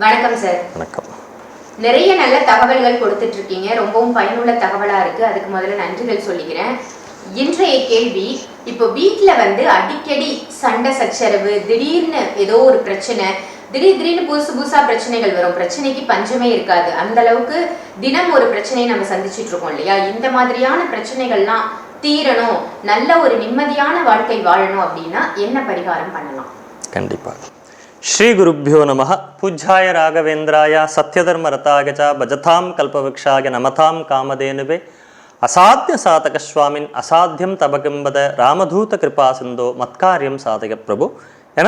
வணக்கம் சார் வணக்கம். நிறைய நல்ல தகவல்கள் கொடுத்துட்டு இருக்கீங்க ரொம்பவும் பயனுள்ள தகவலா இருக்கு. அதுக்கு முதல்ல நன்றிகள் சொல்லிக்கிறேன். இன்றைய கேள்வி இப்போ வீட்ல வந்து அடிக்கடி சண்டை சச்சரவு திடீர்னு ஏதோ ஒரு பிரச்சனை திடீர் திடீர்னு புதுசு புதுசா பிரச்சனைகள் வரும். பிரச்சனைக்கு பஞ்சமே இருக்காது. அந்த அளவுக்கு தினம் ஒரு பிரச்சனையை நம்ம சந்திச்சிட்டு இருக்கோம் இல்லையா? இந்த மாதிரியான பிரச்சனைகள்லாம் தீரணும். நல்ல ஒரு நிம்மதியான வாழ்க்கை வாழணும் அப்படின்னா என்ன பரிகாரம் பண்ணலாம்? கண்டிப்பாக ஸ்ரீ குருப்பியோ நம பூஜ்யாய ராகவேந்திராய சத்யதர்ம ரதாகஜா பஜதாம் கல்பவக்ஷாய நமதாம் காமதேனுவே. அசாத்திய சாதக சுவாமின் அசாத்தியம் தபகிம்பத ராமதூத கிருபா சிந்தோ மத்காரியம் சாதக பிரபு.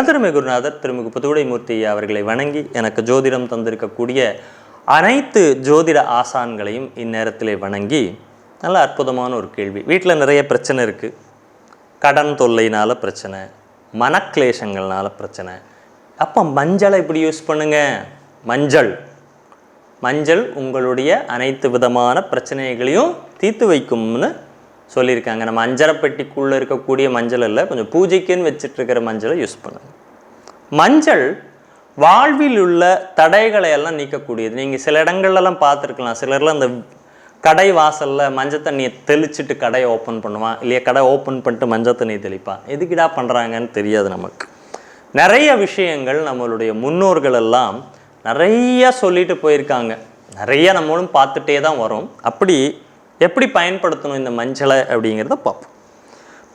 திருமி குருநாதர் திருமிகு புதுவுடை மூர்த்தி அவர்களை வணங்கி எனக்கு ஜோதிடம் தந்திருக்கக்கூடிய அனைத்து ஜோதிட ஆசான்களையும் இந்நேரத்திலே வணங்கி நல்ல அற்புதமான ஒரு கேள்வி. வீட்டில் நிறைய பிரச்சனை இருக்குது கடன் தொல்லையினால் பிரச்சனை மனக்லேஷங்கள்னால பிரச்சனை அப்போ மஞ்சளை இப்படி யூஸ் பண்ணுங்க? மஞ்சள். மஞ்சள் உங்களுடைய அனைத்து விதமான பிரச்சனைகளையும் தீர்த்து வைக்கும்னு சொல்லியிருக்காங்க. நம்ம அஞ்சரப்பெட்டிக்குள்ளே இருக்கக்கூடிய மஞ்சள் இல்லை கொஞ்சம் பூஜைக்குன்னு வச்சுட்டு இருக்கிற மஞ்சளை யூஸ் பண்ணுங்கள் மஞ்சள் வாழ்வில் உள்ள தடைகளை எல்லாம் நீக்கக்கூடியது. நீங்கள் சில இடங்கள்லாம் பார்த்துருக்கலாம். சிலர்லாம் அந்த கடை வாசலில் மஞ்சள் தண்ணியை தெளிச்சிட்டு கடையை ஓப்பன் பண்ணுவான். இல்லையா கடை ஓப்பன் பண்ணிட்டு மஞ்சள் தண்ணியை தெளிப்பான். எதுக்குடா பண்ணுறாங்கன்னு தெரியாது நமக்கு. நிறைய விஷயங்கள் நம்மளுடைய முன்னோர்கள் எல்லாம் நிறைய சொல்லிட்டு போயிருக்காங்க. நிறைய நம்மளும் பார்த்துட்டே தான் வரோம். அப்படி எப்படி பயன்படுத்தணும் இந்த மஞ்சளை அப்படிங்கிறத பார்ப்போம்.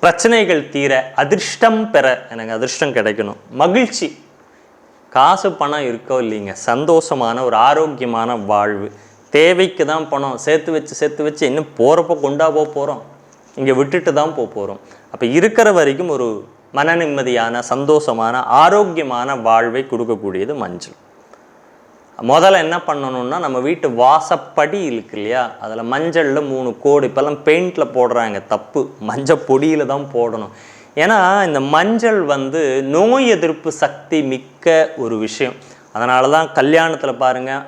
பிரச்சனைகள் தீர அதிர்ஷ்டம் பெற எனக்கு அதிர்ஷ்டம் கிடைக்கணும். மகிழ்ச்சி. காசு பணம் இருக்கோ இல்லைங்க. சந்தோஷமான ஒரு ஆரோக்கியமான வாழ்வு. தேவைக்கு தான் பணம். சேர்த்து வச்சு சேர்த்து வச்சு இன்னும் போகிறப்ப கொண்டா போக போகிறோம் இங்கே விட்டுட்டு தான் போக போகிறோம் அப்போ இருக்கிற வரைக்கும் ஒரு மன நிம்மதியான சந்தோஷமான ஆரோக்கியமான வாழ்வை கொடுக்கக்கூடியது மஞ்சள். முதல்ல என்ன பண்ணணும்னா நம்ம வீட்டு வாசப்படி இருக்கு இல்லையா? அதில் மஞ்சளில் மூணு கோடு இப்போல்லாம் பெயிண்டில் போடுறாங்க தப்பு. மஞ்சள் பொடியில் தான் போடணும். ஏன்னா இந்த மஞ்சள் வந்து நோய் எதிர்ப்பு சக்தி மிக்க ஒரு விஷயம். அதனால தான் கல்யாணத்தில் பாருங்கள்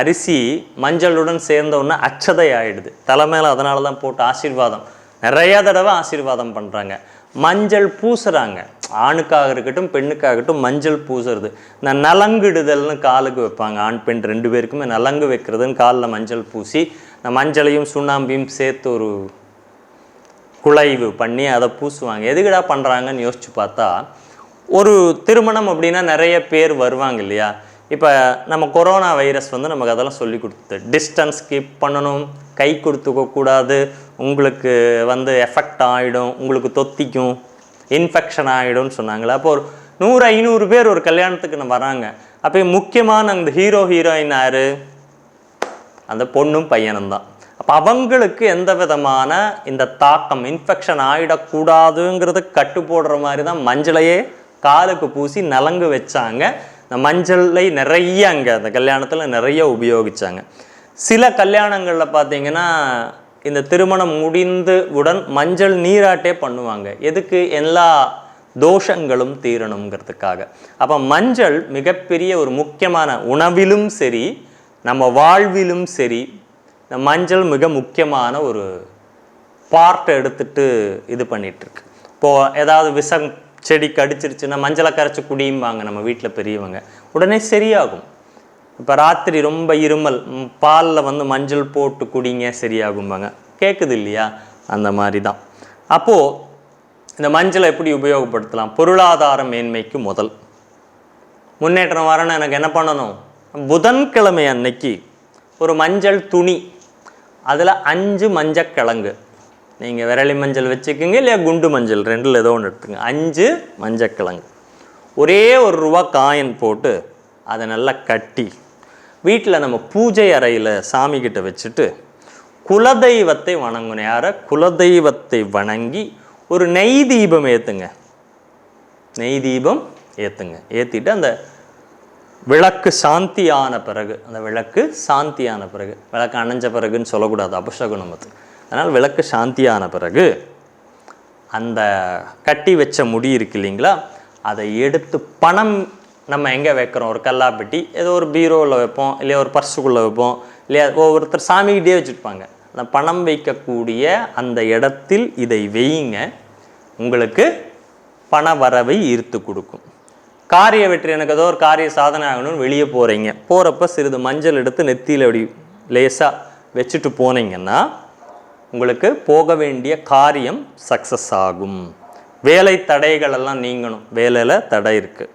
அரிசி மஞ்சளுடன் சேர்ந்தவுடனே அச்சதை ஆகிடுது தலை மேலே அதனால தான் போட்டு ஆசீர்வாதம். நிறையா தடவை ஆசீர்வாதம் பண்ணுறாங்க மஞ்சள் பூசுகிறாங்க ஆணுக்காக இருக்கட்டும் பெண்ணுக்காகட்டும் மஞ்சள் பூசுறது. இந்த நலங்கிடுதல்னு காலுக்கு வைப்பாங்க. ஆண் பெண் ரெண்டு பேருக்குமே நலங்கு வைக்கிறதுன்னு காலில் மஞ்சள் பூசி இந்த மஞ்சளையும் சுண்ணாம்பையும் சேர்த்து ஒரு குழைவு பண்ணி அதை பூசுவாங்க. எதுக்குடா பண்ணுறாங்கன்னு யோசிச்சு பார்த்தா ஒரு திருமணம் அப்படின்னா நிறைய பேர் வருவாங்க இல்லையா? இப்போ நம்ம கொரோனா வைரஸ் வந்து நமக்கு அதெல்லாம் சொல்லி கொடுத்து டிஸ்டன்ஸ் கீப் பண்ணணும். கை கொடுத்துக்க கூடாது உங்களுக்கு வந்து எஃபெக்ட் ஆகிடும் உங்களுக்கு தொத்திக்கும் இன்ஃபெக்ஷன் ஆகிடும்னு சொன்னாங்களே. அப்போ ஒரு நூறு ஐநூறு பேர் ஒரு கல்யாணத்துக்கு வராங்க. அப்போ முக்கியமான அந்த ஹீரோ ஹீரோயின் யாரு? அந்த பொண்ணும் பையனும் தான். அப்போ அவங்களுக்கு எந்த விதமான இந்த தாக்கம் இன்ஃபெக்ஷன் ஆகிடக்கூடாதுங்கிறது கட்டு போடுற மாதிரி தான் மஞ்சளையே காலுக்கு பூசி நலங்கு வச்சாங்க. இந்த மஞ்சளை நிறைய அங்கே அந்த கல்யாணத்தில் நிறைய உபயோகித்தாங்க சில கல்யாணங்களில் பார்த்தீங்கன்னா இந்த திருமணம் முடிந்து உடன் மஞ்சள் நீராட்டே பண்ணுவாங்க. எதுக்கு? எல்லா தோஷங்களும் தீரணுங்கிறதுக்காக அப்போ மஞ்சள் மிகப்பெரிய ஒரு முக்கியமான உணவிலும் சரி நம்ம வாழ்விலும் சரி இந்த மஞ்சள் மிக முக்கியமான ஒரு பார்ட்டை எடுத்துட்டு இது பண்ணிகிட்ருக்கு இப்போது ஏதாவது விஷம் செடி கடிச்சிருச்சுன்னா மஞ்சளை கரைச்சி குடியும்பாங்க நம்ம வீட்டில் பெரியவங்க. உடனே சரியாகும். இப்போ ராத்திரி ரொம்ப இருமல் பாலில் வந்து மஞ்சள் போட்டு குடிங்க சரியாகும்பாங்க. கேட்குது இல்லையா? அந்த மாதிரி தான் அப்போது இந்த மஞ்சளை எப்படி உபயோகப்படுத்தலாம்? பொருளாதார மேன்மைக்கு முதல். முன்னேற்றம் வரணும் எனக்கு என்ன பண்ணணும்? புதன்கிழமை அன்னைக்கு ஒரு மஞ்சள் துணி அதில் அஞ்சு மஞ்சக்கிழங்கு நீங்கள் விரலி மஞ்சள் வச்சுக்கோங்க இல்லையா குண்டு மஞ்சள் ரெண்டில் ஏதோ ஒன்று எடுத்துங்க. அஞ்சு மஞ்சக்கிழங்கு ஒரே ஒரு ரூபா காயின் போட்டு அதை நல்லா கட்டி வீட்டில் நம்ம பூஜை அறையில் சாமிக்கிட்ட வச்சுட்டு குலதெய்வத்தை வணங்கணும் யாரை? குலதெய்வத்தை வணங்கி ஒரு நெய் தீபம் ஏற்றுங்க நெய் தீபம் ஏற்றுங்க ஏற்றிட்டு அந்த விளக்கு சாந்தியான பிறகு அந்த விளக்கு சாந்தியான பிறகு விளக்கு அணைஞ்ச பிறகுன்னு சொல்லக்கூடாது அபசகு அது அதனால் விளக்கு சாந்தியான பிறகு அந்த கட்டி வச்ச முடி இருக்கு இல்லைங்களா? அதை எடுத்து பணம் நம்ம எங்கே வைக்கிறோம்? ஒரு கல்லாப்பெட்டி ஏதோ ஒரு பீரோவில் வைப்போம் இல்லையா ஒரு பர்ஸுக்குள்ளே வைப்போம் இல்லையா ஒவ்வொருத்தர் சாமிக்கிட்டே வச்சுருப்பாங்க. அந்த பணம் வைக்கக்கூடிய அந்த இடத்தில் இதை வையுங்க. உங்களுக்கு பண வரவை ஈர்த்து கொடுக்கும். காரிய வெற்றி எனக்கு ஏதோ ஒரு காரிய சாதனை ஆகணும்னு வெளியே போகிறீங்க போகிறப்ப சிறிது மஞ்சள் எடுத்து நெத்தியில் அப்படி லேசாக வச்சுட்டு போனீங்கன்னா உங்களுக்கு போக வேண்டிய காரியம் சக்ஸஸ் ஆகும். வேலை தடைகள் எல்லாம் நீங்கணும். வேலையில் தடை இருக்குது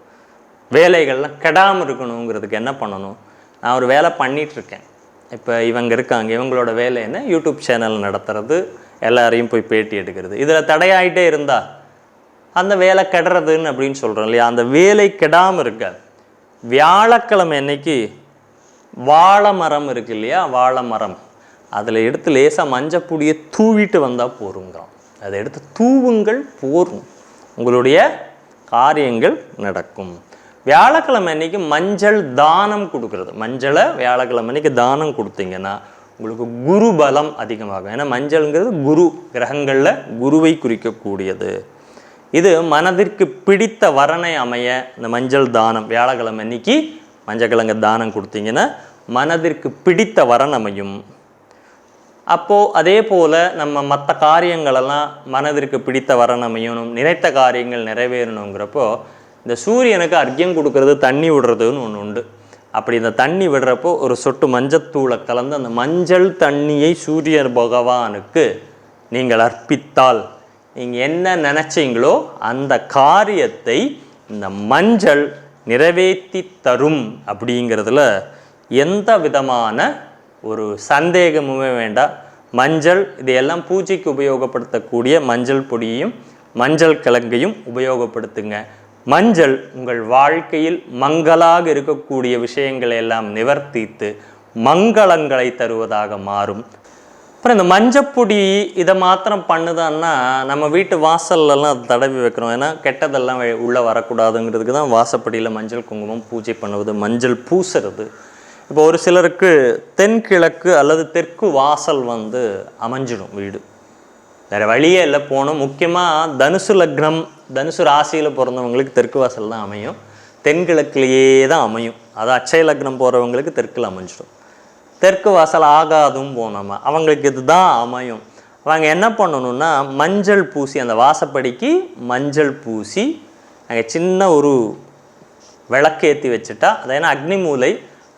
வேலைகள்லாம் கெடாமல் இருக்கணுங்கிறதுக்கு என்ன பண்ணணும்? நான் ஒரு வேலை பண்ணிகிட்ருக்கேன் இப்போ இவங்க இருக்காங்க. இவங்களோட வேலை என்ன? யூடியூப் சேனல் நடத்துறது எல்லாரையும் போய் பேட்டி எடுக்கிறது. இதில் தடையாயிட்டே இருந்தால் அந்த வேலை கெடுறதுன்னு அப்படின்னு சொல்கிறோம் இல்லையா? அந்த வேலை கெடாமல் இருக்க வியாழக்கிழமை அன்னைக்கு வாழை மரம் இருக்கு இல்லையா? வாழை மரம். அதில் எடுத்து லேசாக மஞ்சப்பொடியை தூவிட்டு வந்தால் போருங்கிறோம். அதை எடுத்து தூவுங்கள் போரும். உங்களுடைய காரியங்கள் நடக்கும். வியாழக்கிழமை அன்னைக்கு மஞ்சள் தானம் கொடுக்கறது. மஞ்சளை வியாழக்கிழமை அன்னைக்கு தானம் கொடுத்தீங்கன்னா உங்களுக்கு குரு பலம் அதிகமாகும். ஏன்னா மஞ்சள்ங்கிறது குரு கிரகங்களில் குருவை குறிக்கக்கூடியது. இது மனதிற்கு பிடித்த வரனை அமைய இந்த மஞ்சள் தானம் வியாழக்கிழமை அன்னைக்கு மஞ்சக்கிழங்க தானம் கொடுத்தீங்கன்னா மனதிற்கு பிடித்த வரன் அமையும். அப்போது அதே போல் நம்ம மற்ற காரியங்களெல்லாம் மனதிற்கு பிடித்த வரன் அமையணும் நினைத்த காரியங்கள் நிறைவேறணுங்கிறப்போ இந்த சூரியனுக்கு அர்க்கியம் கொடுக்கறது தண்ணி விடுறதுன்னு ஒன்று உண்டு. அப்படி இந்த தண்ணி விடுறப்போ ஒரு சொட்டு மஞ்சத்தூளை கலந்து அந்த மஞ்சள் தண்ணியை சூரியன் பகவானுக்கு நீங்கள் அர்ப்பித்தால் நீங்கள் என்ன நினச்சிங்களோ அந்த காரியத்தை இந்த மஞ்சள் நிறைவேற்றி தரும் அப்படிங்கிறதுல எந்த விதமான ஒரு சந்தேகமுமே வேண்டாம் மஞ்சள் இதையெல்லாம் பூஜைக்கு உபயோகப்படுத்தக்கூடிய மஞ்சள் பொடியையும் மஞ்சள் கிழங்கையும் உபயோகப்படுத்துங்க. மஞ்சள் உங்கள் வாழ்க்கையில் மங்களாக இருக்கக்கூடிய விஷயங்களை எல்லாம் நிவர்த்தித்து மங்களங்களை தருவதாக மாறும். அப்புறம் இந்த மஞ்சப்பொடி இதை மாத்திரம் பண்ணுதான்னா நம்ம வீட்டு வாசல்லலாம் அது தடவி வைக்கிறோம் ஏன்னா கெட்டதெல்லாம் உள்ளே வரக்கூடாதுங்கிறதுக்கு தான் வாசப்படியில் மஞ்சள் குங்குமம் பூஜை பண்ணுவது மஞ்சள் பூசுறது. இப்போ ஒரு சிலருக்கு தென்கிழக்கு அல்லது தெற்கு வாசல் வந்து அமைஞ்சிடும் வீடு. வேறு வழியே இல்லை போகணும். முக்கியமாக தனுசு லக்னம் தனுசு ராசியில் பிறந்தவங்களுக்கு தெற்கு வாசல் தான் அமையும். தென்கிழக்குலேயே தான் அமையும். அது அச்சய லக்னம் போகிறவங்களுக்கு தெற்கில் அமைஞ்சிடும். தெற்கு வாசல் ஆகாதும் போனோம் அவங்களுக்கு இதுதான் அமையும். அவங்க என்ன பண்ணணும்னா மஞ்சள் பூசி அந்த வாசப்படிக்கு மஞ்சள் பூசி அங்கே சின்ன ஒரு விளக்கேற்றி வச்சுட்டா அது ஏன்னா அக்னி மூலை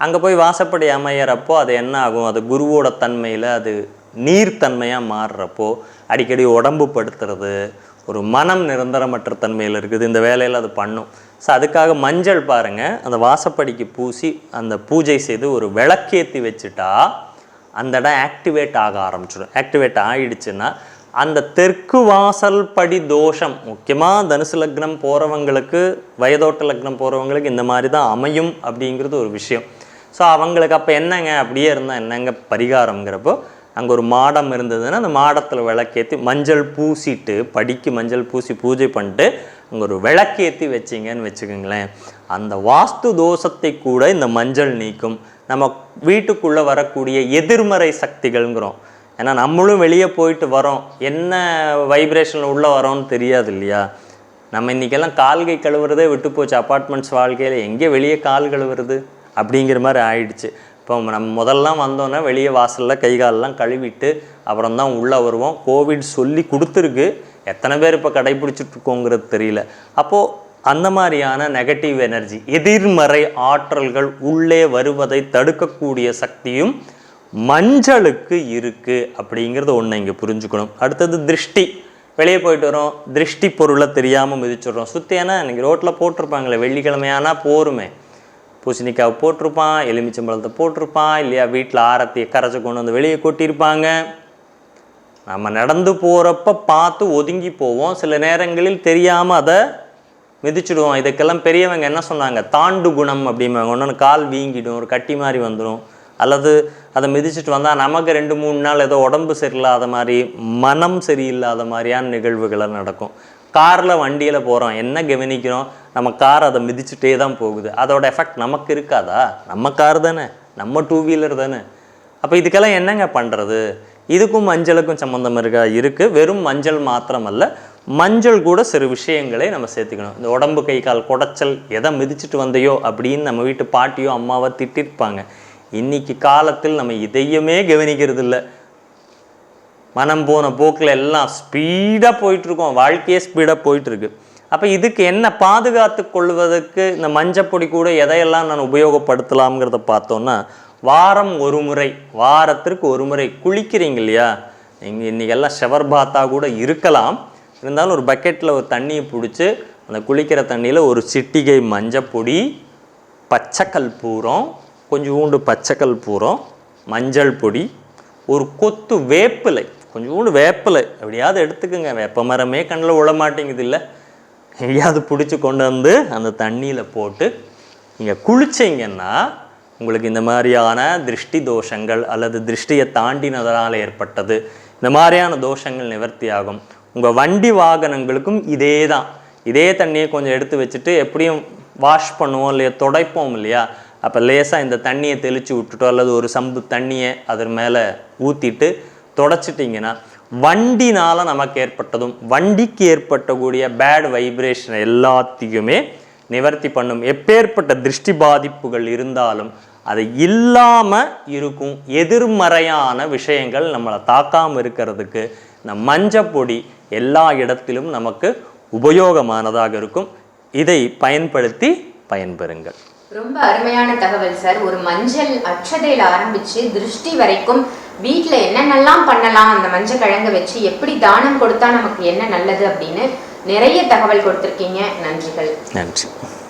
அங்கே போய் வாசப்படி அமையிறப்போ அது என்ன ஆகும்? அது குருவோட தன்மையில் அது நீர்த்தன்மையாக மாறுறப்போ அடிக்கடி உடம்பு படுத்துறது ஒரு மனம் நிரந்தரமற்ற தன்மையில் இருக்குது இந்த வேலையில் அது பண்ணும். ஸோ அதுக்காக மஞ்சள் பாருங்கள் அந்த வாசப்படிக்கு பூசி அந்த பூஜை செய்து ஒரு விளக்கேற்றி வச்சுட்டா அந்த இடம் ஆக்டிவேட் ஆக ஆரம்பிச்சிடும். ஆக்டிவேட் ஆகிடுச்சுன்னா அந்த தெற்கு வாசல் படி தோஷம் முக்கியமாக தனுசு லக்னம் போகிறவங்களுக்கு வயதோட்ட லக்னம் போகிறவங்களுக்கு இந்த மாதிரி தான் அமையும் அப்படிங்கிறது ஒரு விஷயம். ஸோ அவங்களுக்கு அப்போ என்னங்க? அப்படியே இருந்தால் என்னங்க பரிகாரங்கிறப்போ அங்கே ஒரு மாடம் இருந்ததுன்னா அந்த மாடத்தில் விளக்கேற்றி மஞ்சள் பூசிட்டு படிக்கு மஞ்சள் பூசி பூஜை பண்ணிட்டு அங்கே ஒரு விளக்கேற்றி வச்சிங்கன்னு வச்சுக்கோங்களேன். அந்த வாஸ்து தோஷத்தை கூட இந்த மஞ்சள் நீக்கும். நம்ம வீட்டுக்குள்ளே வரக்கூடிய எதிர்மறை சக்திகள்ங்கிறோம். ஏன்னா நம்மளும் வெளியே போயிட்டு வரோம். என்ன வைப்ரேஷனில் உள்ளே வரோம்னு தெரியாது இல்லையா? நம்ம இன்றைக்கெல்லாம் கால்கை கழுவுறதே விட்டு போச்சு அப்பார்ட்மெண்ட்ஸ் வாழ்க்கையில் எங்கே வெளியே கால் கழுவுறது? அப்படிங்கிற மாதிரி ஆயிடுச்சு. இப்போ நம்ம முதல்லாம் வந்தோன்னே வெளியே வாசலில் கை காலெல்லாம் கழுவிட்டு அப்புறம் தான் உள்ளே வருவோம். கோவிட் சொல்லி கொடுத்துருக்கு. எத்தனை பேர் இப்போ கடைபிடிச்சிட்ருக்கோங்கிறது தெரியல. அப்போது அந்த மாதிரியான நெகட்டிவ் எனர்ஜி எதிர்மறை ஆற்றல்கள் உள்ளே வருவதை தடுக்கக்கூடிய சக்தியும் மஞ்சளுக்கு இருக்குது அப்படிங்கிறத ஒன்று இங்கே புரிஞ்சுக்கணும். அடுத்தது திருஷ்டி. வெளியே போயிட்டு வரோம். திருஷ்டி பொருளை தெரியாமல் மிதிச்சிடுறோம். சுற்றி ஏன்னா இன்றைக்கி ரோட்டில் போட்டிருப்பாங்களே வெள்ளிக்கிழமையானா போருமே. பூசணிக்காய் போட்டிருப்பான் எலுமிச்சம்பழத்தை போட்டிருப்பான் இல்லையா வீட்டில் ஆரத்தி கரைச்சி கொண்டு வந்து வெளியே கொட்டியிருப்பாங்க. நம்ம நடந்து போகிறப்ப பார்த்து ஒதுங்கி போவோம். சில நேரங்களில் தெரியாமல் அதை மிதிச்சுடுவோம். இதுக்கெல்லாம் பெரியவங்க என்ன சொன்னாங்க? தாண்டு குணம் அப்படிம்பாங்க. ஒன்று கால் வீங்கிடும் ஒரு கட்டி மாதிரி வந்துடும் அல்லது அதை மிதிச்சிட்டு வந்தால் நமக்கு ரெண்டு மூணு நாள் ஏதோ உடம்பு சரியில்லாத மாதிரி மனம் சரியில்லாத மாதிரியான நிகழ்வுகளை நடக்கும். காரில் வண்டியில் போகிறோம் என்ன கவனிக்கிறோம்? நம்ம கார் அதை மிதிச்சுட்டே தான் போகுது. அதோட எஃபெக்ட் நமக்கு இருக்காதா? நம்ம கார் தானே. நம்ம டூ வீலர் தானே. அப்போ இதுக்கெல்லாம் என்னங்க பண்ணுறது இதுக்கும் மஞ்சளுக்கும் சம்மந்தம் இருக்கா? இருக்குது வெறும் மஞ்சள் மாத்திரமல்ல மஞ்சள் கூட சிறு விஷயங்களை நம்ம சேர்த்துக்கணும். இந்த உடம்பு கை கால் குடைச்சல் எதை மிதிச்சிட்டு வந்தையோ அப்படின்னு நம்ம வீட்டு பாட்டியோ அம்மாவை திட்டிருப்பாங்க. இன்னைக்கு காலத்தில் நம்ம இதையுமே கவனிக்கிறது இல்லை மனம் போன போக்கில் எல்லாம் ஸ்பீடாக போயிட்டுருக்கோம். வாழ்க்கையே ஸ்பீடாக போயிட்டுருக்கு. அப்போ இதுக்கு என்ன பாதுகாத்து கொள்வதற்கு இந்த மஞ்சப்பொடி கூட எதையெல்லாம் நான் உபயோகப்படுத்தலாம்ங்கிறத பார்த்தோன்னா வாரம் ஒரு முறை வாரத்திற்கு ஒரு முறை குளிக்கிறீங்க இல்லையா? நீங்கள் இன்றைக்கெல்லாம் ஷவர் பாத்தா கூட இருக்கலாம். இருந்தாலும் ஒரு பக்கெட்டில் ஒரு தண்ணியை பிடிச்சி அந்த குளிக்கிற தண்ணியில் ஒரு சிட்டிகை மஞ்சப்பொடி பச்சைக்கல் பூரம் கொஞ்சோண்டு பச்சைக்கல் பூரம் மஞ்சள் பொடி ஒரு கொத்து வேப்பிலை கொஞ்சோண்டு வேப்பலை. எப்படியாவது எடுத்துக்கோங்க. வேப்ப மரமே கண்ணில் விழ மாட்டேங்குது இல்லை எங்கேயாவது பிடிச்சி கொண்டு வந்து அந்த தண்ணியில் போட்டு நீங்கள் குளிச்சிங்கன்னா உங்களுக்கு இந்த மாதிரியான திருஷ்டி தோஷங்கள் அல்லது திருஷ்டியை தாண்டினதனால் ஏற்பட்டது. இந்த மாதிரியான தோஷங்கள் நிவர்த்தி ஆகும் உங்கள் வண்டி வாகனங்களுக்கும் இதே தான் இதே தண்ணியை கொஞ்சம் எடுத்து வச்சுட்டு எப்படியும் வாஷ் பண்ணுவோம் இல்லையா துடைப்போம் இல்லையா? அப்போ லேசாக இந்த தண்ணியை தெளித்து விட்டுட்டோ அல்லது ஒரு சம்பு தண்ணியை அதன் மேலே ஊற்றிட்டு தொடச்சிட்டிங்கன்னா வண்டினால் நமக்கு ஏற்பட்டதும் வண்டிக்கு ஏற்பட்டக்கூடிய பேட் வைப்ரேஷன் எல்லாத்தையுமே நிவர்த்தி பண்ணும். எப்பேற்பட்ட திருஷ்டி பாதிப்புகள் இருந்தாலும் அது இல்லாமல் இருக்கும் எதிர்மறையான விஷயங்கள் நம்மளை தாக்காமல் இருக்கிறதுக்கு இந்த மஞ்சப்பொடி எல்லா இடத்திலும் நமக்கு உபயோகமானதாக இருக்கும். இதை பயன்படுத்தி பயன்பெறுங்கள். ரொம்ப அருமையான தகவல் சார். ஒரு மஞ்சள் அச்சதையில் ஆரம்பித்து திருஷ்டி வரைக்கும் வீட்டில் என்னென்னலாம் பண்ணலாம் அந்த மஞ்சள் கிழங்க வச்சு எப்படி தானம் கொடுத்தா நமக்கு என்ன நல்லது அப்படின்னு நிறைய தகவல் கொடுத்துருக்கீங்க. நன்றிகள். நன்றி.